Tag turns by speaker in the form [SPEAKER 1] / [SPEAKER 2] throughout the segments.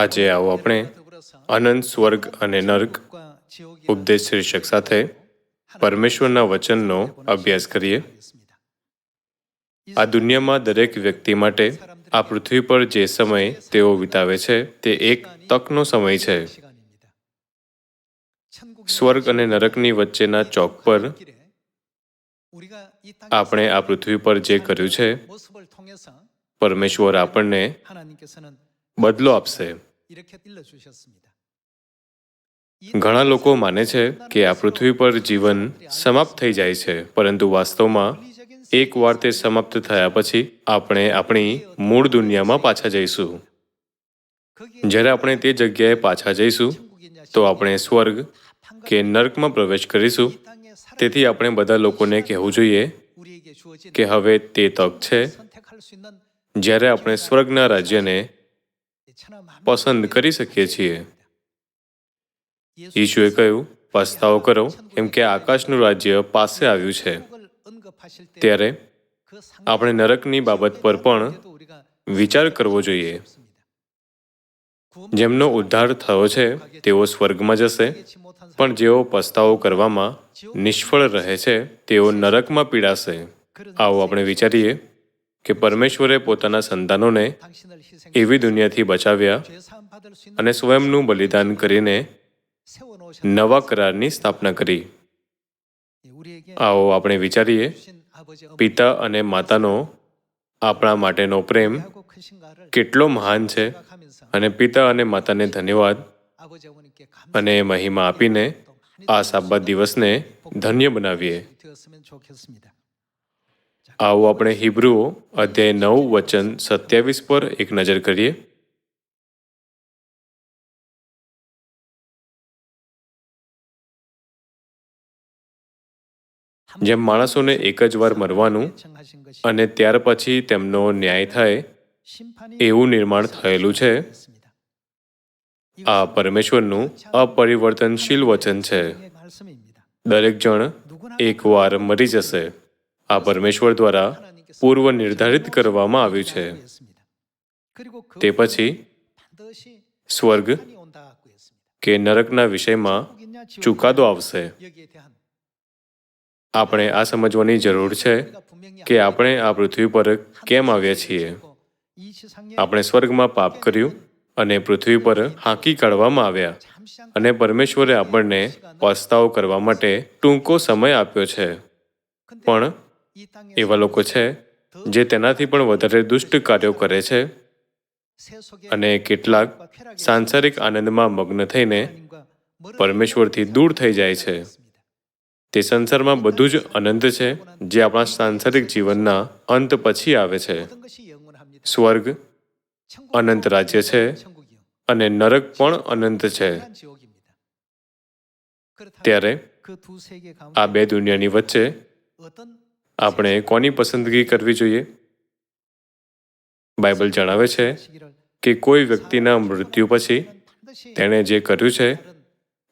[SPEAKER 1] આજે આવો આપણે અનંત સ્વર્ગ અને નર્ક ઉપદેશ શીર્ષક સાથે પરમેશ્વરના વચનનો અભ્યાસ કરીએ. આ દુનિયામાં દરેક વ્યક્તિ માટે આ પૃથ્વી પર જે સમય તેઓ વિતાવે છે તે એક તકનો સમય છે. સ્વર્ગ અને નરકની વચ્ચેના ચોક પર આપણે આ પૃથ્વી પર જે કર્યું છે, પરમેશ્વર આપણને બદલો આપશે. ઘણા લોકો માને છે કે આ પૃથ્વી પર જીવન સમાપ્ત થઈ જાય છે પરંતુ વાસ્તવમાં એકવાર તે સમાપ્ત થયા પછી આપણે આપણી મૂળ દુનિયામાં પાછા જઈશું. જ્યારે આપણે તે જગ્યાએ પાછા જઈશું તો આપણે સ્વર્ગ કે નર્કમાં પ્રવેશ કરીશું. તેથી આપણે બધા લોકોને કહેવું જોઈએ કે હવે તે તક છે. જ્યારે આપણે સ્વર્ગના રાજ્યને પસંદ કરી શકીએ છીએ. ઈશુએ કહ્યું પસ્તાવો કરો કેમ કે આકાશનું રાજ્ય પાસે આવ્યું છે. ત્યારે આપણે નરકની બાબત પર પણ વિચાર કરવો જોઈએ. જેમનો ઉદ્ધાર થયો છે તેઓ સ્વર્ગમાં જશે. પણ જેઓ પસ્તાવો કરવામાં નિષ્ફળ રહે છે તેઓ નરકમાં પીડાશે. આવો આપણે વિચારીએ કે પરમેશ્વરે પોતાના સંતાનોને એવી દુનિયાથી બચાવ્યા અને સ્વયંનું બલિદાન કરીને નવા કરારની સ્થાપના કરી. આવો આપણે વિચારીએ, પિતા અને માતાનો આપણા માટેનો પ્રેમ કેટલો મહાન છે અને પિતા અને માતાને ધન્યવાદ અને મહિમા આપીને આ સાબા દિવસને ધન્ય બનાવીએ. આવો આપણે હિબ્રુઓ અધ્યાય નવ વચન સત્યાવીસ પર એક નજર કરીએ. જેમ માણસોને એક જ વાર મરવાનું અને ત્યાર પછી તેમનો ન્યાય થાય, એવું નિર્માણ થયેલું છે. આ પરમેશ્વરનું અપરિવર્તનશીલ વચન છે. દરેક જણ એકવાર મરી જશે. આ પરમેશ્વર દ્વારા પૂર્વ નિર્ધારિત કરવામાં આવ્યું છે. તે પછી સ્વર્ગ કે નરકના વિષયમાં ચુકાદો આવશે. આપણે આ સમજવાની જરૂર છે કે આપણે આ પૃથ્વી પર કેમ આવ્યા છીએ. આપણે સ્વર્ગમાં પાપ કર્યું અને પૃથ્વી પર હાંકી કાઢવામાં આવ્યા અને પરમેશ્વરે આપણને પસ્તાવ કરવા માટે ટૂંકો સમય આપ્યો છે. પણ એવા લોકો છે જે તેનાથી પણ વધારે દુષ્ટ કાર્યો કરે છે અને કેટલાક સાંસારિક આનંદમાં મગ્ન થઈને પરમેશ્વરથી દૂર થઈ જાય છે. તે સંસારમાં બધું જ અનંત છે જે આપણા સાંસારિક જીવનના અંત પછી આવે છે. સ્વર્ગ અનંત રાજ્ય છે અને નરક પણ અનંત છે. ત્યારે આ બે દુનિયાની વચ્ચે આપણે કોની પસંદગી કરવી જોઈએ? બાઇબલ જણાવે છે કે કોઈ વ્યક્તિના મૃત્યુ પછી તેણે જે કર્યું છે,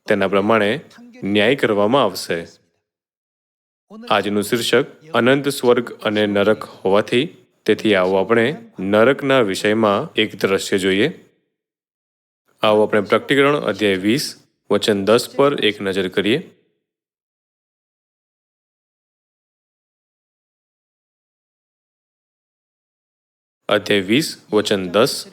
[SPEAKER 1] તેના પ્રમાણે ન્યાય કરવામાં આવશે. આજનું શીર્ષક, અનંત સ્વર્ગ અને નરક હોવાથી તેથી આવો આપણે નરકના વિષયમાં એક દ્રશ્ય જોઈએ. આવો આપણે પ્રકટીકરણ અધ્યાય વીસ, વચન દસ પર એક નજર કરીએ. અધ્યાય વીસ, વચન દસ.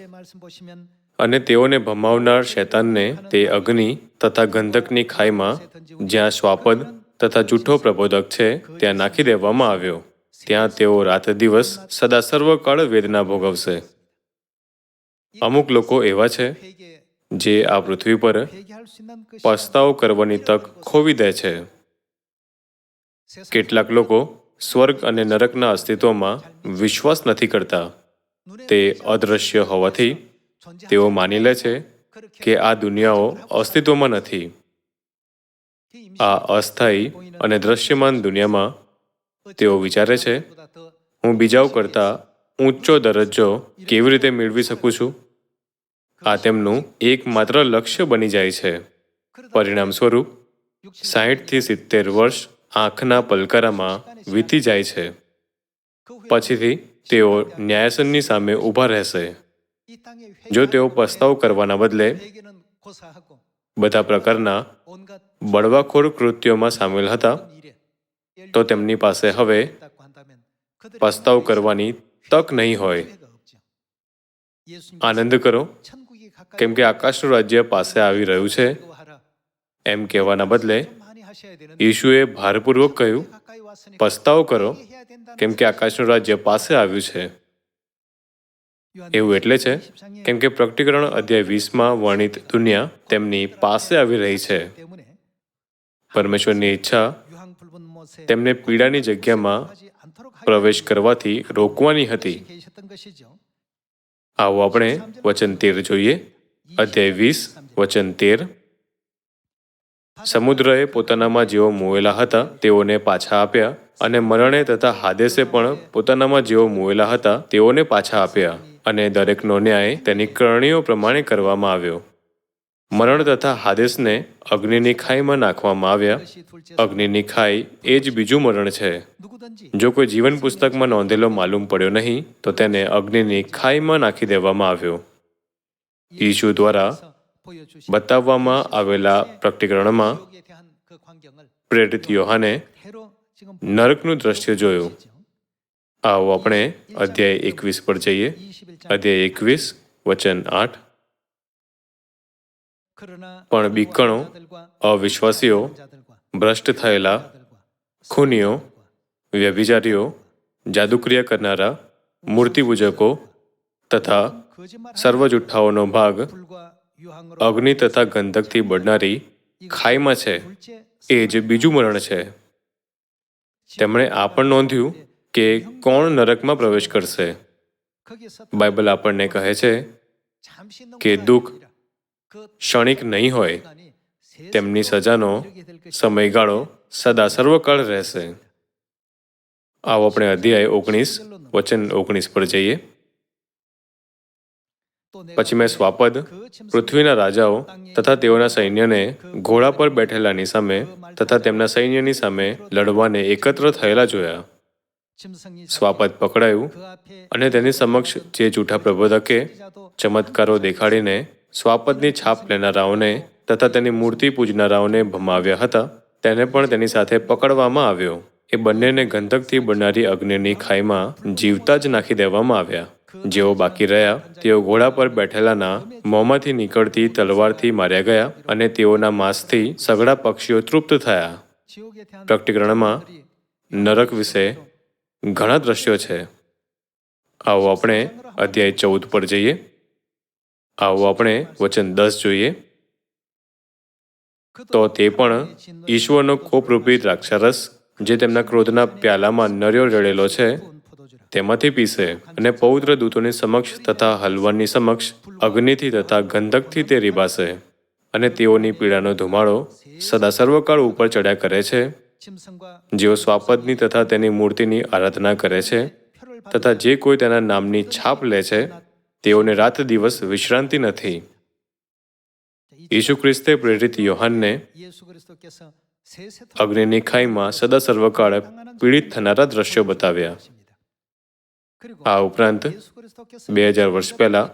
[SPEAKER 1] અને તેઓને ભમાવનાર શૈતાનને તે અગ્નિ તથા ગંધકની ખાઈમાં જ્યાં શ્વાપદ તથા જૂઠો પ્રબોધક છે, ત્યાં નાખી દેવામાં આવ્યો. ત્યાં તેઓ રાત દિવસ સદા સર્વકાળ વેદના ભોગવશે. અમુક લોકો એવા છે, જે આ પૃથ્વી પર પસ્તાવ કરવાની તક ખોવી દે છે. કેટલાક લોકો સ્વર્ગ અને નરકના અસ્તિત્વમાં વિશ્વાસ નથી કરતા. તે અદૃશ્ય હોવાથી તેઓ માની લે છે કે આ દુનિયાઓ અસ્તિત્વમાં નથી. આ અસ્થાયી અને દ્રશ્યમાન દુનિયામાં તેઓ વિચારે છે, હું બીજાઓ કરતાં ઊંચો દરજ્જો કેવી રીતે મેળવી શકું છું? આ તેમનું એકમાત્ર લક્ષ્ય બની જાય છે. પરિણામ સ્વરૂપ સાહીઠથી સિત્તેર વર્ષ આંખના પલકારામાં વીતી જાય છે. પછીથી તેઓ ન્યાયાસનની સામે ઊભા રહેશે. જો તેઓ પસ્તાવ કરવાના બદલે બધા પ્રકારના બળવાખોર કૃત્યોમાં સામેલ હતા, તો તેમની પાસે હવે પસ્તાવ કરવાની તક નહીં હોય. આનંદ કરો, કેમ કે આકાશનું રાજ્ય પાસે આવી રહ્યું છે. એમ કહેવાના બદલે ઈશુએ ભારપૂર્વક કહ્યું પસ્તાવ કરો કેમ કે આકાશનું રાજ્ય પાસે આવ્યું છે એવું એટલે છે કેમ કે પ્રકટીકરણ અધ્યાય વીસમાં વર્ણિત દુનિયા તેમની પાસે આવી રહી છે પરમેશ્વરની ઈચ્છા તેમને પીડાની જગ્યામાં પ્રવેશ કરવાથી રોકવાની હતી આવો આપણે વચન તેર જોઈએ અધ્યાય વીસ વચન તેર સમુદ્રએ પોતાનામાં જેઓ મોવેલા હતા, તેઓને પાછા આપ્યા અને મરણે તથા હાદેસે પણ પોતાનામાં જેઓ મોવેલા હતા, તેઓને પાછા આપ્યા અને દરેકનો ન્યાય તેની કરણીઓ પ્રમાણે કરવામાં આવ્યો. મરણ તથા હાદેસને અગ્નિની ખાઈમાં નાખવામાં આવ્યા. અગ્નિની ખાઈ એ જ બીજું મરણ છે. જો કોઈ જીવન પુસ્તકમાં નોંધેલો માલુમ પડ્યો નહીં, તો તેને અગ્નિની ખાઈમાં નાખી દેવામાં આવ્યો. ઈશુ દ્વારા બતાવવામાં આવેલા પ્રકટીકરણમાં પ્રેરિત યોહાને નરકનું દ્રશ્ય જોયું. આવો આપણે અધ્યાય એકવીસ પર જઈએ. અધ્યાય એકવીસ વચન આઠ.
[SPEAKER 2] પણ બીકણો અવિશ્વાસીઓ
[SPEAKER 1] ભ્રષ્ટ થયેલા ખૂનીઓ વ્યભિચારીઓ જાદુક્રિયા કરનારા મૂર્તિપૂજકો તથા સર્વ જુઠ્ઠાઓનો ભાગ અગ્નિ તથા ગંધકથી બળનારી ખાઈમાં છે. એ જ બીજું મરણ છે. તેમણે આ પણ નોંધ્યું કે કોણ નરકમાં પ્રવેશ કરશે. બાઇબલ આપણને કહે છે
[SPEAKER 2] કે દુઃખ
[SPEAKER 1] ક્ષણિક નહીં હોય. તેમની સજાનો સમયગાળો સદા સર્વકાળ રહેશે. આવો આપણે અધ્યાય ઓગણીસ, વચન ઓગણીસ પર જઈએ. પછી મેં સ્વાપદ, પૃથ્વીના રાજાઓ તથા તેઓના સૈન્યને ઘોડા પર બેઠેલાની સામે તથા તેમના સૈન્યની સામે લડવાને એકત્ર થયેલા જોયા. સ્વાપદ પકડાયું અને તેની સમક્ષ જે જૂઠા પ્રબોધકે ચમત્કારો દેખાડીને સ્વાપદની છાપ લેનારાઓને તથા તેની મૂર્તિ પૂજનારાઓને ભમાવ્યા હતા, તેને પણ તેની સાથે પકડવામાં આવ્યો. એ બંનેને ગંધકથી બનનારી અગ્નિની ખાઈમાં જીવતા જ નાખી દેવામાં આવ્યા. જેઓ બાકી રહ્યા, તેઓ ઘોડા પર બેઠેલાના મોંમાંથી નીકળતી તલવારથી માર્યા ગયા અને તેઓના માંસથી સઘળા પક્ષીઓ તૃપ્ત થયા.
[SPEAKER 2] પ્રકટીકરણમાં
[SPEAKER 1] નરક વિશે ઘણા દ્રશ્યો છે. આવો આપણે અધ્યાય ચૌદ પર જઈએ. આવો આપણે વચન દસ જોઈએ. તો તે પણ ઈશ્વરનો કોપરૂપી દ્રાક્ષારસ, જે તેમના ક્રોધના પ્યાલામાં નર્યો રડેલો છે તેમાંથી પીસે અને પૌત્ર દૂતોની સમક્ષ તથા હલવાનની સમક્ષ અગ્નિથી તથા ગંધકથી તે રીબાશે અને તેઓની પીડાનો ધુમાડો સદા સર્વકાળ ઉપર ચડ્યા કરે છે. જેઓ સ્વાપદની તથા તેની મૂર્તિની આરાધના કરે છે તથા જે કોઈ તેના નામની છાપ લે છે, તેઓને રાત દિવસ વિશ્રાંતિ નથી. ઈસુ ખ્રિસ્તે પ્રેરિત યોહાનને અગ્નિની ખાઈમાં સદા સર્વકાળ પીડિત થનારા દ્રશ્યો બતાવ્યા. આ ઉપરાંત બે હજાર વર્ષ પહેલા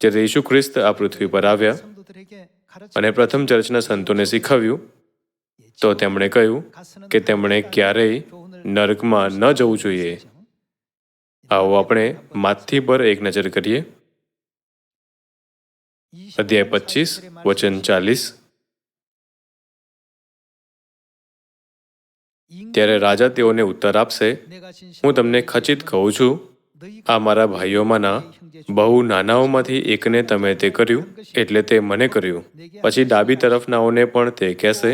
[SPEAKER 1] જ્યારે ઈસુ ખ્રિસ્ત આ પૃથ્વી પર આવ્યા અને પ્રથમ ચર્ચના સંતોને શીખવ્યું, તો તેમણે કહ્યું કે તેમણે ક્યારેય નરકમાં ન જવું જોઈએ. આવો આપણે માથી પર એક નજર કરીએ. અધ્યાય પચીસ, વચન ચાલીસ. ત્યારે રાજા તેઓને ઉત્તર આપશે, હું તમને ખચિત કહું છું, આ મારા ભાઈઓમાંના બહુ નાનાઓમાંથી એકને તમે તે કર્યું, એટલે તે મને કર્યું. પછી ડાબી તરફનાઓને પણ તે કહેશે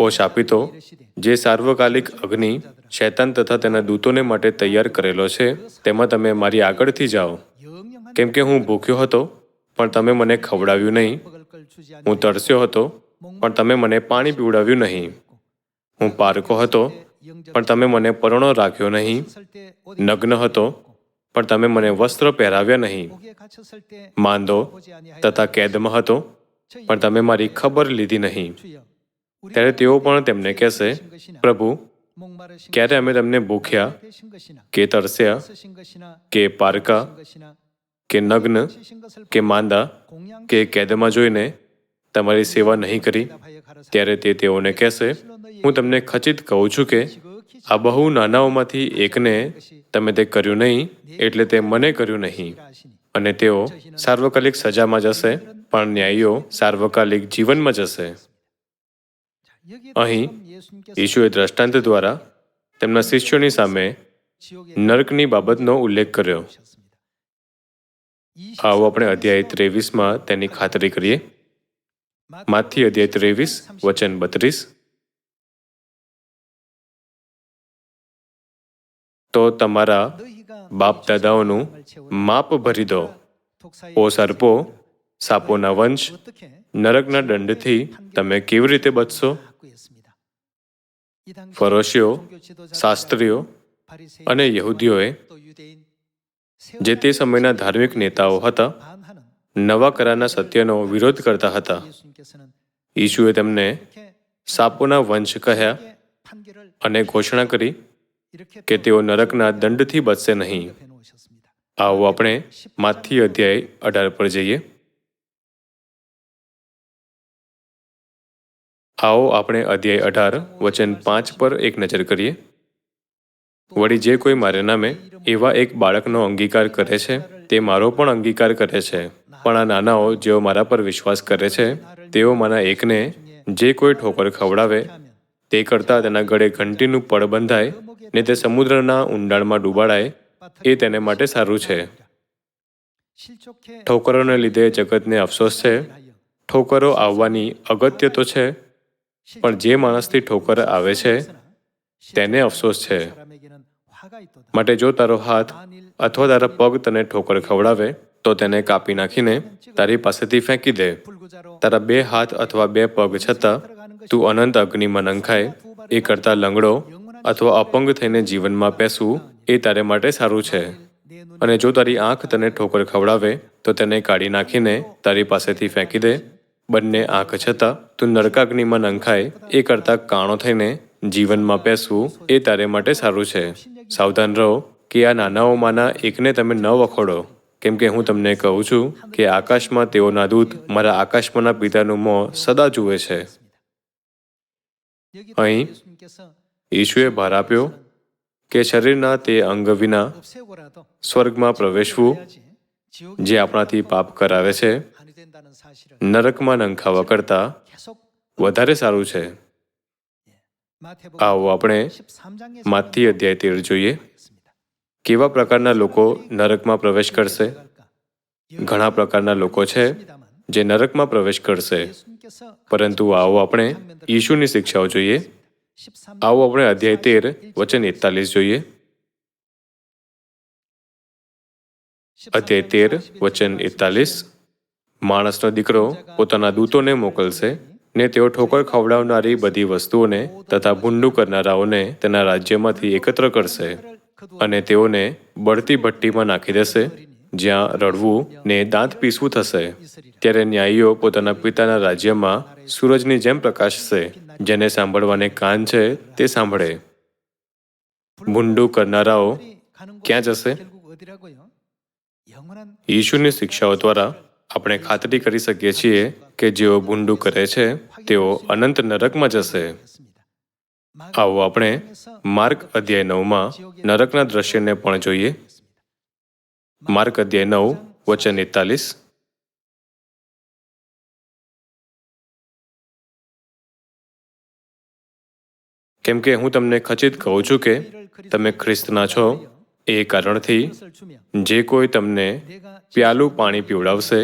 [SPEAKER 1] ઓ શાપિતો જે સાર્વકાલિક અગ્નિ શૈતાન તથા તેના દૂતોને માટે તૈયાર કરેલો છે, તેમાં તમે મારી આગળથી જાઓ. કેમ કે હું ભૂખ્યો હતો, પણ તમે મને ખવડાવ્યું નહીં. હું તરસ્યો હતો, પણ તમે મને પાણી પીવડાવ્યું નહીં. હું પારકો હતો, પણ તમે મને પરણો રાખ્યો નહીં. નગ્ન હતો, પણ તમે મને વસ્ત્ર પહેરાવ્યા નહીં. માંદો તથા કેદમાં હતો, પણ તમે મારી ખબર લીધી નહીં. ત્યારે તેઓ પણ તેમને કહેશે, પ્રભુ, ક્યારે અમે તમને ભૂખ્યા, કે તરસ્યા, કે પારકા, કે નગ્ન, કે માંદા, કે કેદમાં જોઈને તમારી સેવા નહીં કરી? ત્યારે તે તેઓને કહેશે હું તમને ખચિત કહું છું કે આ બહુ નાનાઓમાંથી એકને તમે તે કર્યું નહીં, એટલે તે મને કર્યું નહીં. અને તેઓ સાર્વકાલિક સજામાં જશે, પણ ન્યાયીઓ સાર્વકાલિક જીવનમાં જશે.
[SPEAKER 2] અહીં
[SPEAKER 1] ઈશુએ દ્રષ્ટાંત દ્વારા તેમના શિષ્યોની સામે નર્કની બાબતનો ઉલ્લેખ કર્યો. આવો આપણે અધ્યાય ત્રેવીસમાં તેની ખાતરી કરીએ. માથી અધ્યાય ત્રેવીસ, વચન બત્રીસ. તો તમારા બાપ દાદાઓનું માપ ભરી દો. ઓ સર્પો, સાપોના વંશ, નરકના દંડથી તમે કેવી રીતે બચશો? ફરોશીઓ, શાસ્ત્રીઓ અને યહૂદીઓએ જે તે સમયના ધાર્મિક નેતાઓ હતા, નવા કરારના સત્યનો વિરોધ કરતા હતા ઈશુએ તેમને સાપોના વંશ કહ્યા અને ઘોષણા કરી કે તેઓ નરકના દંડથી બચશે નહીં. આવો આપણે માથી અધ્યાય અઢાર પર જઈએ. આવો આપણે અધ્યાય અઢાર, વચન પાંચ પર એક નજર કરીએ. વળી જે કોઈ મારા નામે એવા એક બાળકનો અંગીકાર કરે છે, તે મારો પણ અંગીકાર કરે છે. પણ આ નાનાઓ જેઓ મારા પર વિશ્વાસ કરે છે, તેઓ મારા એકને જે કોઈ ઠોકર ખવડાવે, તે કરતાં તેના ગળે ઘંટીનું પળ બંધાય ને તે સમુદ્રના ઊંડાણમાં ડૂબાડાય, એ તેને માટે સારું છે. ઠોકરોને લીધે જગતને અફસોસ છે. ઠોકરો આવવાની અગત્ય તો છે, પણ જે માણસથી ઠોકર આવે છે, તેને અફસોસ છે. માટે જો તારો હાથ અથવા તારા પગ તને ઠોકર ખવડાવે, તો તેને કાપી નાખીને તારી પાસેથી ફેંકી દે. તારા બે હાથ અથવા બે પગ છતાં તું અનંત અગ્નિમાં નંખાય, એ કરતાં લંગડો અથવા અપંગ થઈને જીવનમાં પેસવું એ તારે માટે સારું છે. અને જો તારી આંખ તને ઠોકર ખવડાવે, તો તેને કાઢી નાખીને તારી પાસેથી ફેંકી દે. બંને આંખ છતાં તું નરકાગ્નિમાં નંખાય, એ કરતાં કાણો થઈને જીવનમાં પેસવું એ તારે માટે સારું છે. સાવધાન રહો કે આ નાનાઓમાંના એકને તમે ન વખોડો. કેમ કે હું તમને કહું છું કે આકાશમાં તેઓના દૂત મારા આકાશમાંના પિતાનું મોં સદા જુએ છે.
[SPEAKER 2] અહીં
[SPEAKER 1] ઈશુએ ભાર આપ્યો કે શરીરના તે અંગ વિના
[SPEAKER 2] સ્વર્ગમાં પ્રવેશવું
[SPEAKER 1] જે આપણાથી પાપ કરાવે છે, નરકમાં નંખાવા કરતાં વધારે સારું છે. આવો આપણે માથી અધ્યાય તેર જોઈએ. કેવા પ્રકારના લોકો નરકમાં પ્રવેશ કરશે? ઘણા પ્રકારના લોકો છે જે નરકમાં પ્રવેશ કરશે. પરંતુ આવો આપણે ઈશુની શિક્ષાઓ જોઈએ. આવો આપણે અધ્યાય તેર વચન એકતાલીસ જોઈએ અધ્યાય તેર વચન એકતાલીસ માણસનો દીકરો પોતાના દૂતોને મોકલશે ને તેઓ ઠોકર ખવડાવનારી બધી વસ્તુઓને તથા ભૂંડું કરનારાઓને તેના રાજ્યમાંથી એકત્ર કરશે અને તેઓને બળતી ભઠ્ઠીમાં નાખી દેશે જ્યાં રડવું ને દાંત પીસવું થશે. ત્યારે ન્યાયીઓ પોતાના પિતાના રાજ્યમાં સૂરજની જેમ પ્રકાશશે, જેને સાંભળવાને કાન છે તે સાંભળે. ભૂંડું કરનારાઓ ક્યાં જશે? ઈશુની શિક્ષાઓ દ્વારા આપણે ખાતરી કરી શકીએ છીએ કે જેઓ ભૂંડું કરે છે, તેઓ અનંત નરકમાં જશે. આવો આપણે માર્ગ અધ્યાય નવમાં નરકના દ્રશ્યને પણ જોઈએ. માર્ક અધ્યાય નવ, વચન એકતાલીસ. કેમ કે હું તમને ખચિત કહું છું કે તમે ખ્રિસ્તના છો, એ કારણથી જે કોઈ તમને પ્યાલું પાણી પીવડાવશે,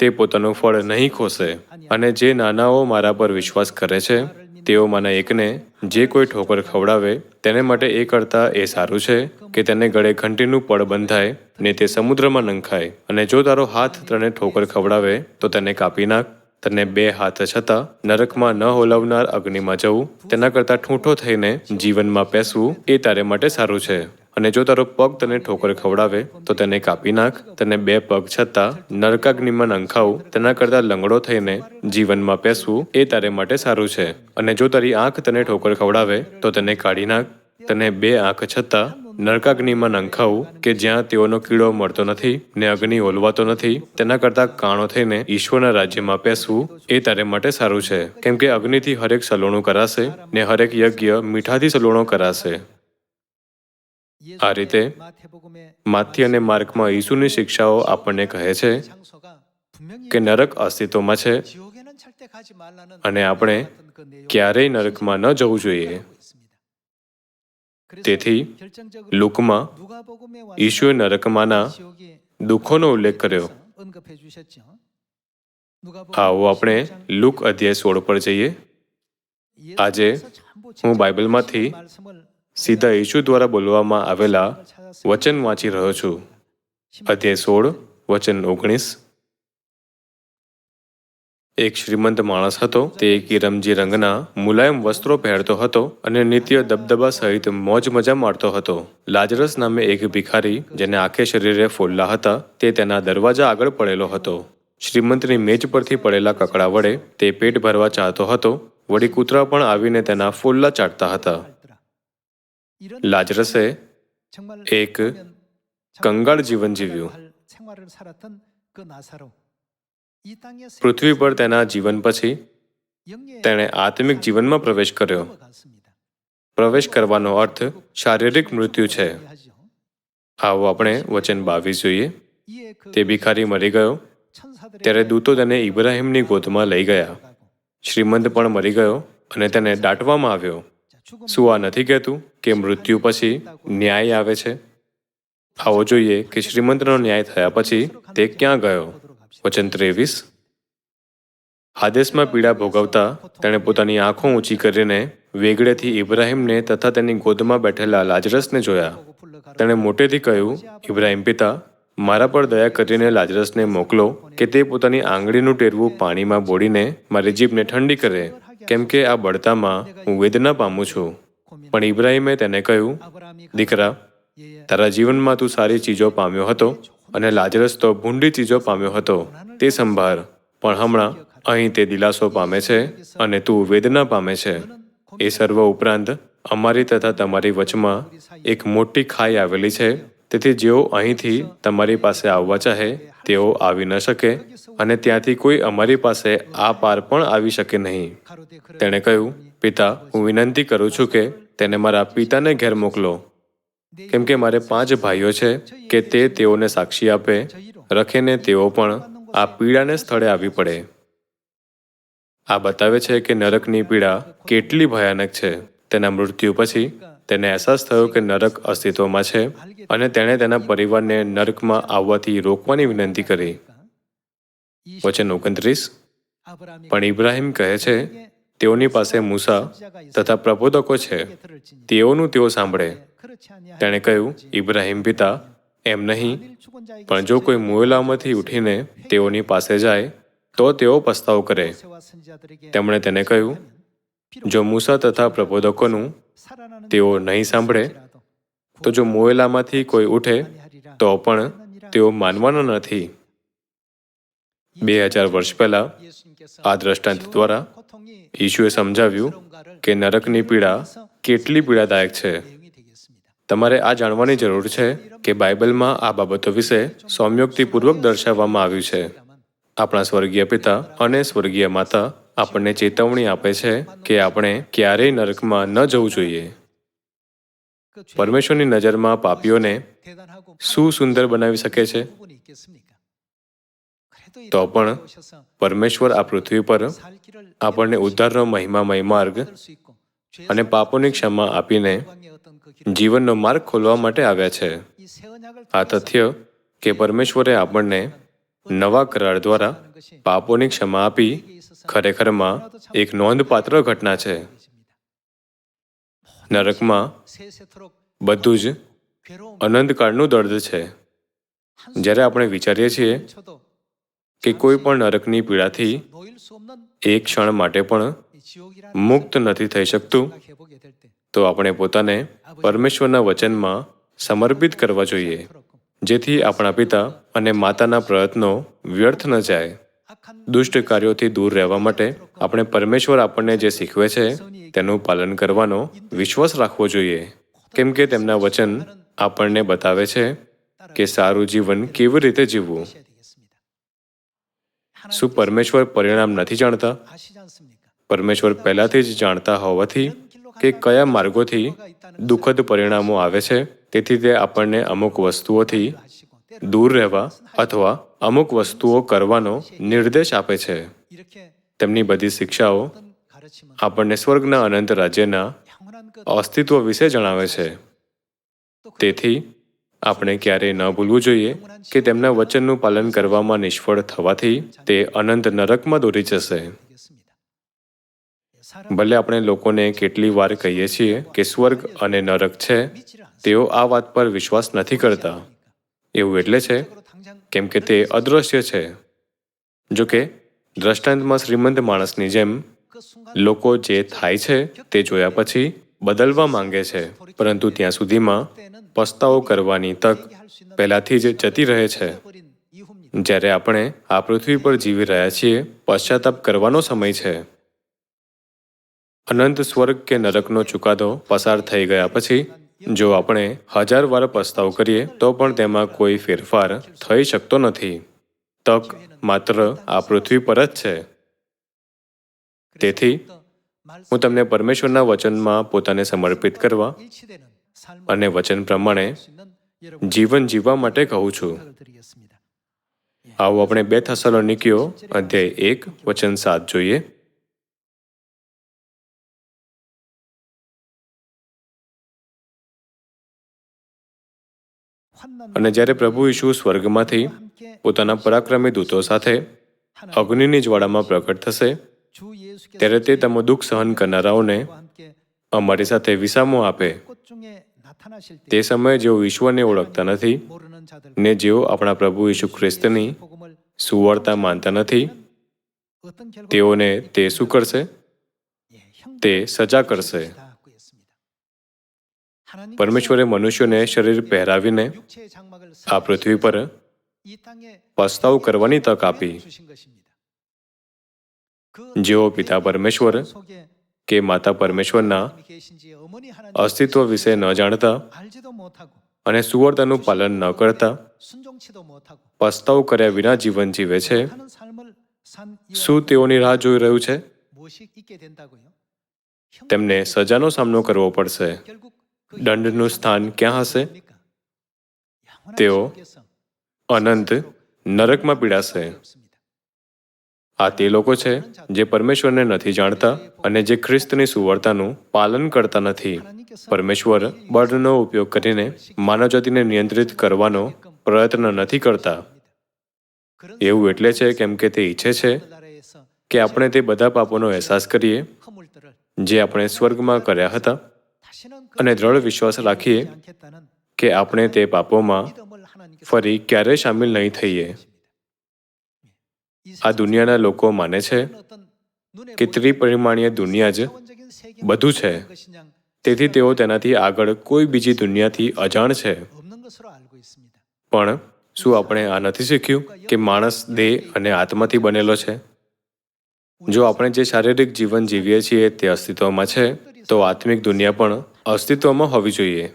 [SPEAKER 1] તે પોતાનું ફળ નહીં ખોશે અને જે નાનાઓ મારા પર વિશ્વાસ કરે છે તેઓમાંના એકને જે કોઈ ઠોકર ખવડાવે તેને માટે એ કરતાં એ સારું છે કે તેને ગળે ઘંટીનું પડ બંધાય ને તે સમુદ્રમાં નંખાય. અને જો તારો હાથ તને ઠોકર ખવડાવે, તો તેને કાપી નાખ. તને બે હાથ છતાં નરકમાં ન હોલવનાર અગ્નિમાં જવું. તેના કરતાં ઠૂંઠો થઈને જીવનમાં પેસવું એ તારે માટે સારું છે. અને જો તારો પગ તને ઠોકર ખવડાવે, તો તેને કાપી નાખ. તને બે પગ છતાં નરકાગ્નિમાં નંખાવું. તેના કરતાં લંગડો થઈને જીવનમાં પેસવું એ તારે માટે સારું છે. અને જો તારી આંખ તને ઠોકર ખવડાવે, તો તેને કાઢી નાખ. તને બે આંખ છતાં નરકાગ્નિમાં નંખાવું કે જ્યાં તેઓનો કીડો મળતો નથી ને અગ્નિ ઓલવાતો નથી, તેના કરતાં કાણો થઈને ઈશ્વરના રાજ્યમાં પેસવું એ તારે માટે સારું છે. કેમ કે અગ્નિથી હરેક સલોણું કરાશે ને હરેક યજ્ઞ મીઠાથી સલોણો કરાશે.
[SPEAKER 2] આ રીતે
[SPEAKER 1] માથ્ય અને માર્ગમાં ઈસુની શિક્ષાઓ આપણને કહે છે કે નરક અસ્તિત્વમાં છે
[SPEAKER 2] અને આપણે
[SPEAKER 1] ક્યારેય નરકમાં ન જવું જોઈએ. તેથી લુકમાં ઈશુએ નરકમાંના દુઃખોનો ઉલ્લેખ કર્યો. આવો આપણે લુક અધ્યાય સોળ પર જઈએ.
[SPEAKER 2] આજે હું બાઇબલમાંથી
[SPEAKER 1] સીધા ઈશુ દ્વારા બોલવામાં આવેલા વચન વાંચી રહ્યો છું. અધ્યાય સોળ, વચન ઓગણીસ. એક શ્રીમંત માણસ હતો, તે કિરમજી રંગના મુલાયમ વસ્ત્રો પહેરતો હતો અને નિત્ય દબદબા સહિત મોજ મજા મારતો હતો. લાજરસ નામે એક ભિખારી, જેને આખે શરીરે ફોલ્લા હતા, તે તેના દરવાજા આગળ પડેલો હતો. શ્રીમંતની મેજ પરથી પડેલા કકડા વડે તે પેટ ભરવા ચાહતો હતો. વળી કૂતરા પણ આવીને તેના ફોલ્લા ચાટતા હતા. લાજરસે એક કંગાળ જીવન જીવ્યું પૃથ્વી પર તેના જીવન પછી તેણે આત્મિક જીવનમાં પ્રવેશ કર્યો પ્રવેશ કરવાનો અર્થ શારીરિક મૃત્યુ છે આવો આપણે વચન બાવીસ જોઈએ તે ભિખારી મરી ગયો ત્યારે દૂતો તેને ઇબ્રાહિમની ગોદમાં લઈ ગયા શ્રીમંત પણ મરી ગયો અને તેને દાટવામાં આવ્યો શું આ નથી કહેતું કે મૃત્યુ પછી ન્યાય આવે છે? આવો જોઈએ કે શ્રીમંતનો ન્યાય થયા પછી તે ક્યાં ગયો? વચન ત્રેવીસ. આદેશમાં પીડા ભોગવતા તેણે પોતાની આંખો ઊંચી કરીને વેગળેથી ઇબ્રાહિમને તથા તેની ગોદમાં બેઠેલા લાજરસને જોયા. તેણે મોટેથી કહ્યું, ઇબ્રાહિમ પિતા, મારા પર દયા કરીને લાજરસને મોકલો કે તે પોતાની આંગળીનું ટેરવું પાણીમાં બોળીને મારી જીભને ઠંડી કરે, કેમ કે આ બળતામાં હું વેદના પામું છું. પણ ઇબ્રાહિમે તેને કહ્યું, દીકરા, તારા જીવનમાં તું સારી ચીજો પામ્યો હતો અને લાજરસ તો ભૂંડી ચીજો પામ્યો હતો, તે સંભાળ. પણ હમણાં અહીં તે દિલાસો પામે છે અને તું વેદના પામે છે. એ સર્વ ઉપરાંત અમારી તથા તમારી વચમાં એક મોટી ખાઈ આવેલી છે. તેથી જેઓ અહીંથી તમારી પાસે આવવા ચાહે, તેઓ આવી ન શકે અને ત્યાંથી કોઈ અમારી પાસે આ પાર પણ આવી શકે નહીં. તેણે કહ્યું, પિતા, હું વિનંતી કરું છું કે તેને મારા પિતાને ઘેર મોકલો. કેમ કે મારે પાંચ ભાઈઓ છે કે તે તેઓને સાક્ષી આપે, રખીને તેઓ પણ આ પીડાને સ્થળે આવી પડે. આ બતાવે છે કે નરકની પીડા કેટલી ભયાનક છે. તેના મૃત્યુ પછી તેને અહેસાસ થયો કે નરક અસ્તિત્વમાં છે અને તેણે તેના પરિવારને નરકમાં આવવાથી રોકવાની વિનંતી કરી. વચન ઓગણત્રીસ. પણ ઇબ્રાહિમ કહે છે તેઓની પાસે મૂસા તથા પ્રબોધકો છે. તેઓનું તેઓ સાંભળે. તેણે કહ્યું, ઇબ્રાહિમ પિતા, એમ નહીં, પણ જો કોઈ મુયલામાંથી ઉઠીને તેઓની પાસે જાય, તો તેઓ પસ્તાવ કરે. તેમણે તેને કહ્યું, જો મૂસા તથા પ્રબોધકોનું તેઓ નહીં સાંભળે, તો જો મોયલામાંથી કોઈ ઉઠે, તો પણ તેઓ માનવાના નથી. બે હજાર વર્ષ પહેલા આ દ્રષ્ટાંત દ્વારા ઈશુએ સમજાવ્યું કે નરકની પીડા કેટલી પીડાદાયક છે. તમારે આ જાણવાની જરૂર છે કે બાઇબલમાં આ બાબતો વિશે સૌમ્યોક્તિપૂર્વક દર્શાવવામાં આવ્યું છે. આપણા સ્વર્ગીય પિતા અને સ્વર્ગીય માતા આપણને ચેતવણી આપે છે કે આપણે ક્યારેય નરકમાં ન જવું જોઈએ. પરમેશ્વરની નજરમાં પાપીઓને શું સુંદર બનાવી શકે છે. તો પણ પરમેશ્વર આ પૃથ્વી પર આપણને ઉદ્ધારનો મહિમામય માર્ગ અને પાપોની ક્ષમા આપીને જીવનનો માર્ગ ખોલવા માટે આવ્યા છે. આ તથ્ય કે પરમેશ્વરે આપણને નવા કરાર દ્વારા પાપોની ક્ષમા આપી ખરેખરમાં એક નોંધપાત્ર ઘટના છે. નરકમાં બધું જ અનંતકાળનું દર્દ છે. જ્યારે આપણે વિચારીએ છીએ કે કોઈ પણ નરકની પીડાથી એક ક્ષણ માટે પણ મુક્ત નથી થઈ શકતું, તો આપણે પોતાને પરમેશ્વરના વચનમાં સમર્પિત કરવા જોઈએ, જેથી આપણા પિતા અને માતાના પ્રયત્નો વ્યર્થ ન જાય. દુષ્ટ કાર્યોથી દૂર રહેવા માટે આપણે પરમેશ્વર આપણને જે શીખવે છે, તેનું પાલન કરવાનો વિશ્વાસ રાખવો જોઈએ. કેમ કે તેમના વચન આપણને બતાવે છે કે સારું જીવન કેવી રીતે જીવવું? શું પરમેશ્વર પરિણામ નથી જાણતા? પરમેશ્વર પહેલાથી જ જાણતા હોવાથી કે કયા માર્ગોથી દુઃખદ પરિણામો આવે છે? તેથી તે આપણને અમુક વસ્તુઓથી દૂર રહેવા અથવા અમુક વસ્તુઓ કરવાનો નિર્દેશ આપે છે. તેમની બધી શિક્ષાઓ આપણને સ્વર્ગના અનંત રાજ્યના અસ્તિત્વ વિશે જણાવે છે. તેથી આપણે ક્યારેય ન ભૂલવું જોઈએ કે તેમના વચનનું પાલન કરવામાં નિષ્ફળ થવાથી તે અનંત નરકમાં દોરી જશે. ભલે આપણે લોકોને કેટલી વાર કહીએ છીએ કે સ્વર્ગ અને નરક છે, તેઓ આ વાત પર વિશ્વાસ નથી કરતા. એવું એટલે છે? કેમ કે તે અદૃશ્ય છે. જો કે દ્રષ્ટાંતમાં શ્રીમંત માણસની જેમ, લોકો જે થાય છે તે જોયા પછી બદલવા માંગે છે, પરંતુ ત્યાં સુધીમાં પસ્તાવો કરવાની તક પહેલાથી જ જતી રહે છે. જ્યારે આપણે આ પૃથ્વી પર જીવી રહ્યા છીએ, પશ્ચાતાપ કરવાનો સમય છે. અનંત સ્વર્ગ કે નરકનો ચુકાદો પસાર થઈ ગયા પછી, જો આપણે હજાર વાર પસ્તાવ કરીએ, તો પણ તેમાં કોઈ ફેરફાર થઈ શકતો નથી. તક માત્ર આ પૃથ્વી પર જ છે. તેથી, હું તમને પરમેશ્વરના વચનમાં પોતાને સમર્પિત કરવા અને વચન પ્રમાણે જીવન જીવવા માટે કહું છું. આવો આપણે બે થસલો નીકળ્યો અધ્યાય એક, વચન સાત જોઈએ. અને જ્યારે પ્રભુ ઈશુ સ્વર્ગમાંથી પોતાના પરાક્રમી દૂતો સાથે અગ્નિની જ્વાળામાં પ્રગટ થશે, ત્યારે તે તમો દુઃખ સહન કરનારાઓને અમારી સાથે વિસામો આપે. તે સમયે જેઓ ઈશ્વરને ઓળખતા નથી ને જેઓ આપણા પ્રભુ ઈસુ ખ્રિસ્તની સુવર્તા માનતા નથી તેઓને તે શું કરશે? તે સજા કરશે. પરમેશ્વરે મનુષ્યોને શરીર પહેરાવીને આ પૃથ્વી પર પસ્તાવ કરવાની તક આપી. જેઓ પિતા પરમેશ્વર કે માતા પરમેશ્વરના અસ્તિત્વ વિશે ન જાણતા અને સુવર્તાનું પાલન ન કરતા પસ્તાવ કર્યા વિના જીવન જીવે છે, શું તેઓની રાહ જોઈ રહ્યું છે? તેમને સજાનો સામનો કરવો પડશે. દંડનું સ્થાન ક્યાં હશે? તેઓ અનંત નરકમાં પીડાશે. આ તે લોકો છે જે પરમેશ્વરને નથી જાણતા અને જે ખ્રિસ્તની સુવર્તાનું પાલન કરતા નથી. પરમેશ્વર બળનો ઉપયોગ કરીને માનવજાતિને નિયંત્રિત કરવાનો પ્રયત્ન નથી કરતા. એવું એટલે છે કેમ કે તે ઈચ્છે છે કે આપણે તે બધા પાપોનો અહેસાસ કરીએ, જે આપણે સ્વર્ગમાં કર્યા હતા. અને દ્રઢ વિશ્વાસ રાખીએ કે આપણે તે પાપોમાં ફરી ક્યારેય સામેલ નહીં થઈએ. આ દુનિયાના લોકો માને છે કે ત્રિપરિમાણીય દુનિયા જ બધું છે. તેથી તેઓ તેનાથી આગળ કોઈ બીજી દુનિયાથી અજાણ છે. પણ શું આપણે આ નથી શીખ્યું કે માણસ દેહ અને આત્માથી બનેલો છે? જો આપણે જે શારીરિક જીવન જીવીએ છીએ તે અસ્તિત્વમાં છે, તો આત્મિક દુનિયા પણ અસ્તિત્વમાં હોવી જોઈએ.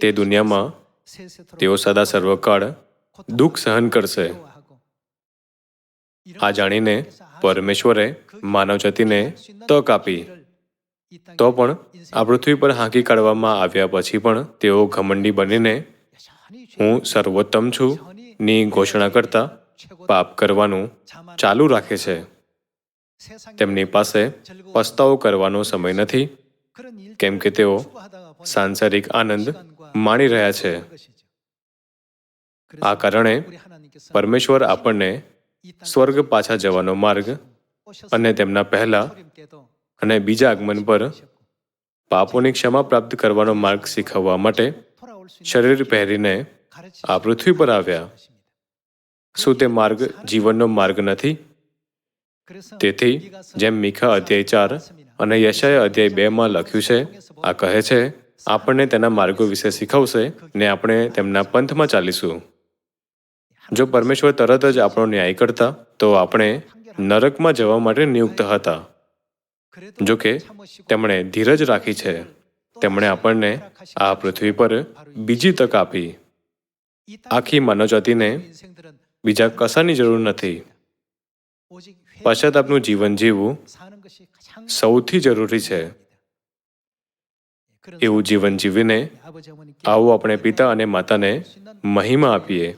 [SPEAKER 1] તે દુનિયામાં તેઓ સદા સર્વકાળ દુઃખ સહન કરશે. આ જાણીને પરમેશ્વરે માનવજાતિને તક આપી. તો પણ આ પૃથ્વી પર હાંકી કાઢવામાં આવ્યા પછી પણ તેઓ ઘમંડી બનીને હું સર્વોત્તમ છું ની ઘોષણા કરતા પાપ કરવાનું ચાલુ રાખે છે. તેમની પાસે પસ્તાવો કરવાનો સમય નથી, કેમ કે તેઓ સાંસારિક આનંદ માણી રહ્યા છે. આ કારણે પરમેશ્વર આપણને સ્વર્ગ પાછા જવાનો માર્ગ અને તેમના પહેલા અને બીજા આગમન પર પાપોની ક્ષમા પ્રાપ્ત કરવાનો માર્ગ શીખવવા માટે શરીર પહેરીને આ પૃથ્વી પર આવ્યા. શું તે માર્ગ જીવનનો માર્ગ નથી? તેથી જેમ મીખા અધ્યાય ચાર અને યશાય અધ્યાય બે માં લખ્યું છે, આ કહે છે, આપણને તેના માર્ગો વિશે શીખવશે ને આપણે તેમના પંથમાં ચાલીશું. જો પરમેશ્વર તરત જ આપણો ન્યાય કરતા, તો આપણે નરકમાં જવા માટે નિયુક્ત હતા. જો કે, તેમણે ધીરજ રાખી છે. તેમણે આપણને આ પૃથ્વી પર બીજી તક આપી. આખી માનવજાતિને બીજા કશાની જરૂર નથી. પશ્ચાતાપનું જીવન જીવવું સૌથી જરૂરી છે. એવું જીવન જીવીને આવો આપણે પિતા અને માતાને મહિમા આપીએ.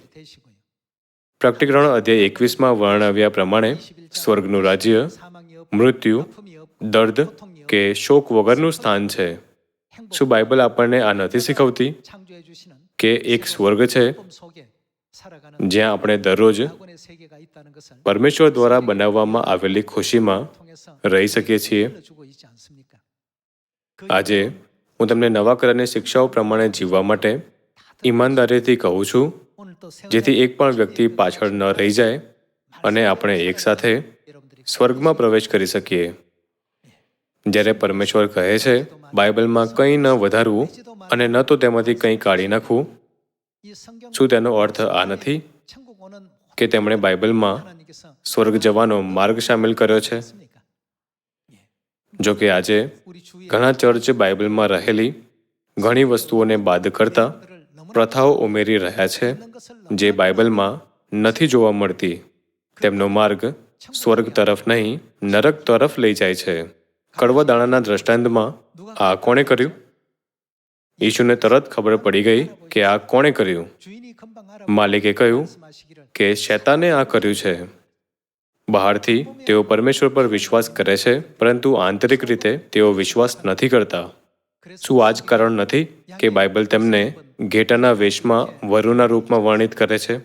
[SPEAKER 1] પ્રકટીકરણ અધ્યાય એકવીસમાં વર્ણવ્યા પ્રમાણે સ્વર્ગનું રાજ્ય, મૃત્યુ, દર્દ કે શોક વગરનું સ્થાન છે. શું બાઇબલ આપણને આ નથી શીખવતી કે એક સ્વર્ગ છે જ્યાં આપણે દરરોજ પરમેશ્વર દ્વારા બનાવવામાં આવેલી ખુશીમાં રહી શકીએ છીએ? આજે હું તમને નવા કરારની શિક્ષાઓ પ્રમાણે જીવવા માટે ઈમાનદારીથી કહું છું જેથી એક પણ વ્યક્તિ પાછળ ન રહી જાય અને આપણે એકસાથે સ્વર્ગમાં પ્રવેશ કરી શકીએ. જ્યારે પરમેશ્વર કહે છે બાઇબલમાં કંઈ ન વધારવું અને ન તો તેમાંથી કંઈ કાઢી નાખવું શું તેનો અર્થ આ નથી? કે તેમણે બાઇબલમાં સ્વર્ગ જવાનો માર્ગ સામેલ કર્યો છે? જો કે આજે ઘણા ચર્ચ બાઇબલમાં રહેલી ઘણી વસ્તુઓને બાદ કરતા પ્રથાઓ ઉમેરી રહ્યા છે, જે બાઇબલમાં નથી જોવા મળતી. તેમનો માર્ગ સ્વર્ગ તરફ નહીં, નરક તરફ લઈ જાય છે. કડવા દાણાના દ્રષ્ટાંતમાં આ કોણે કર્યું? ઈશુને તરત ખબર પડી ગઈ કે આ કોણે કર્યું. માલિકે કહ્યું કે શેતાને આ કર્યું છે. બહારથી તેઓ પરમેશ્વર પર વિશ્વાસ કરે છે, પરંતુ આંતરિક રીતે તેઓ વિશ્વાસ નથી કરતા. શું આ જ કારણ નથી કે બાઇબલ તેમને ઘેટાના વેશમાં વરુના રૂપમાં વર્ણિત કરે છે.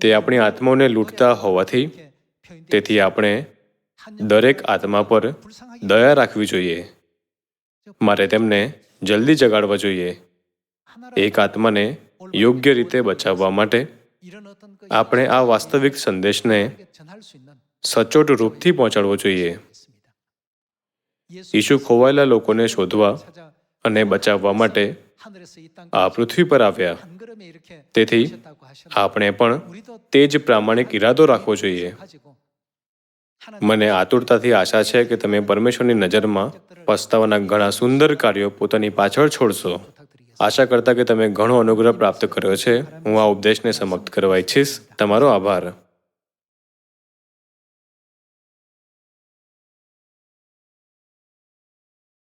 [SPEAKER 1] તે આપણી આત્માઓને લૂંટતા હોવાથી તેથી આપણે દરેક આત્મા પર દયા રાખવી જોઈએ. મારે તેમને જલ્દી જગાડવા જોઈએ. એક આત્માને યોગ્ય રીતે બચાવવા માટે આપણે આ વાસ્તવિક સંદેશને સચોટ રૂપથી પહોંચાડવો જોઈએ. ઈશુ ખોવાયેલા લોકોને શોધવા અને બચાવવા માટે આ પૃથ્વી પર આવ્યા. તેથી આપણે પણ તે જ પ્રામાણિક ઈરાદો રાખવો જોઈએ. મને આતુરતાથી આશા છે કે તમે પરમેશ્વરની નજરમાં પસ્તાવાના ઘણા સુંદર કાર્યો પોતાની પાછળ છોડશો. આશા કરતા કે તમે ઘણો અનુગ્રહ પ્રાપ્ત કર્યો છે. હું આ ઉપદેશને સમાપ્ત કરવા ઈચ્છીશ. તમારો આભાર.